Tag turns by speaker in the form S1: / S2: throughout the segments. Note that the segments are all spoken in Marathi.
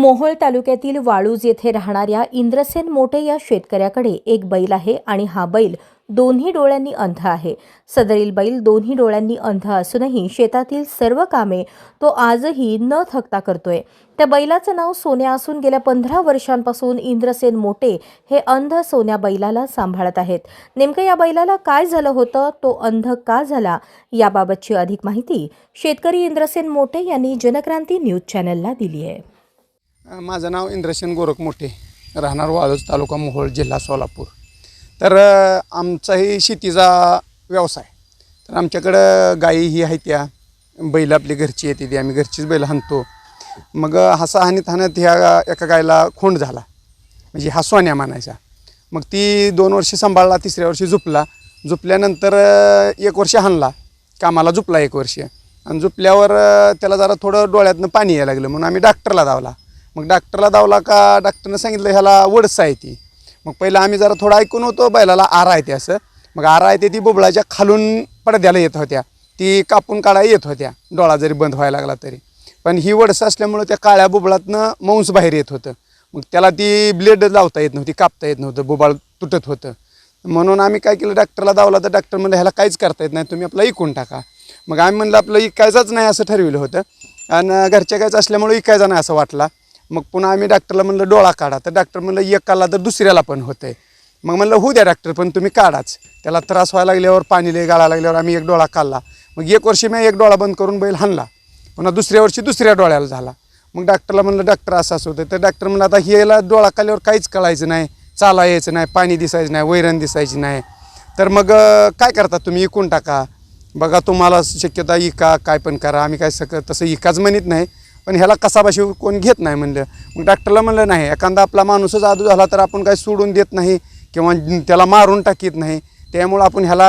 S1: मोहोळ तालुक्यातील वाळूज येथे राहणाऱ्या इंद्रसेन मोटे या शेतकऱ्याकडे एक बैल आहे आणि हा बैल दोन्ही डोळ्यांनी अंध आहे. सदरील बैल दोन्ही डोळ्यांनी अंध असूनही शेतातील सर्व कामे तो आजही न थकता करतोय. त्या बैलाचं नाव सोन्या असून गेल्या पंधरा वर्षांपासून इंद्रसेन मोटे हे अंध सोन्या बैलाला सांभाळत आहेत. नेमकं या बैलाला काय झालं होतं? तो अंध का झाला? याबाबतची अधिक माहिती शेतकरी इंद्रसेन मोटे यांनी जनक्रांती न्यूज चॅनलला दिली आहे.
S2: माझं नाव इंद्रसेन गोरख मोठे राहणार वाळूज तालुका मोहोळ जिल्हा सोलापूर. तर आमचाही शेतीचा व्यवसाय तर आमच्याकडं गायी ही आहे त्या बैल आपली घरची येते ती आम्ही घरचीच बैल हाणतो. मग हसा हानीत हाणत ह्या एका गायला खोंड झाला. म्हणजे हा सोन्या मानायचा. मग ती दोन वर्ष सांभाळला तिसऱ्या वर्षी झुपला. झुपल्यानंतर एक वर्ष हाणला. कामाला झुपला एक वर्ष. आणि झुपल्यावर त्याला जरा थोडं डोळ्यातनं पाणी यायला लागलं. म्हणून आम्ही डॉक्टरला धावला. मग डॉक्टरला दावला का? डॉक्टरनं सांगितलं ह्याला वडसा आहे ती. मग पहिलं आम्ही जरा थोडं ऐकून होतो बैलाला आरा आहे ते असं. मग आरा आहे ते ती बोबळाच्या खालून पडद्याला येत होत्या. ती कापून काढायला येत होत्या. डोळा जरी बंद व्हायला लागला तरी. पण ही वडसं असल्यामुळं त्या काळ्या बुबळातनं मांस बाहेर येत होतं. मग त्याला ती ब्लेड लावता येत नव्हती कापता येत नव्हतं बुबाळ तुटत होतं. म्हणून आम्ही काय केलं डॉक्टरला दावला तर डॉक्टर म्हणलं ह्याला काहीच करता येत नाही तुम्ही आपलं इकून टाका. मग आम्ही म्हणलं आपलं इकायचाच नाही असं ठरविलं होतं. आणि घरच्या कायच असल्यामुळे इकायचा नाही असं वाटला. मग पुन्हा आम्ही डॉक्टरला म्हणलं डोळा काढा. तर डॉक्टर म्हणलं एक काढला तर दुसऱ्याला पण होते मग म्हणलं होऊ द्या डॉक्टर पण तुम्ही काढाच. त्याला त्रास व्हायला लागल्यावर पाणी लय गाळा लागल्यावर आम्ही एक डोळा काढला. मग एक वर्षी मी एक डोळा बंद करून बैल हाणला. पुन्हा दुसऱ्या वर्षी दुसऱ्या डोळ्याला झाला. मग डॉक्टरला म्हणलं डॉक्टर असं असं होतं तर डॉक्टर म्हणलं आता ह्याला डोळा काढल्यावर काहीच कळायचं नाही. चाला यायचं नाही पाणी दिसायचं नाही वैरण दिसायची नाही. तर मग काय करता तुम्ही? इकून टाका. बघा तुम्हाला शक्यता इका काय पण करा. आम्ही काय सक तसं इकाच म्हणत नाही. पण ह्याला कसाबाशी कोण घेत नाही म्हणलं. मग डॉक्टरला म्हणलं नाही एखादा आपला माणूसच आदू झाला तर आपण काय सोडून देत नाही किंवा त्याला मारून टाकीत नाही. त्यामुळं आपण ह्याला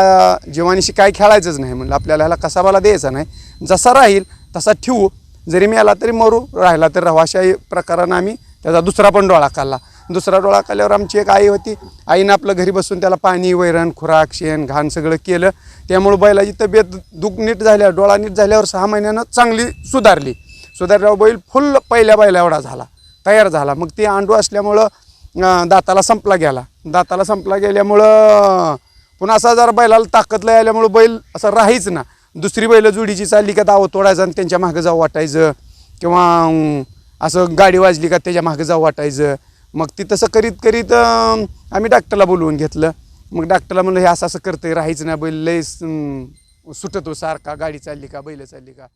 S2: जीवानीशी काय खेळायचंच नाही म्हणलं. आपल्याला ह्याला कसाबाला द्यायचा नाही. जसा राहील तसा ठेवू. जरी मी आला तरी मरू. राहिला तर राहू. अशा प्रकारानं आम्ही त्याचा दुसरा पण डोळा काढला. दुसरा डोळा काढल्यावर आमची एक आई होती. आईनं आपलं घरी बसून त्याला पाणी वैरण खुराक शेण घाण सगळं केलं. त्यामुळं बैलाची तब्येत दुख नीट झाल्यावर डोळा नीट झाल्यावर सहा महिन्यानं चांगली सुधारली. सुधारराव बैल फुल पहिल्या बैला एवढा झाला तयार झाला. मग ती आंडू असल्यामुळं दाताला संपला गेला. दाताला संपला गेल्यामुळं पुन्हा असा जरा बैलाला ताकद लय आल्यामुळं बैल असं राहीच ना. दुसरी बैल जुडीची चालली का दावं तोडायचं आणि त्यांच्या मागं जाऊ वाटायचं. किंवा असं गाडी वाजली का त्याच्या मागं जाऊ वाटायचं. मग ती तसं करीत करीत आम्ही डॉक्टरला बोलवून घेतलं. मग डॉक्टरला म्हणलं हे असं असं करतं राहायचं ना बैल लय सुटतो सारखा गाडी चालली का बैल चालली का.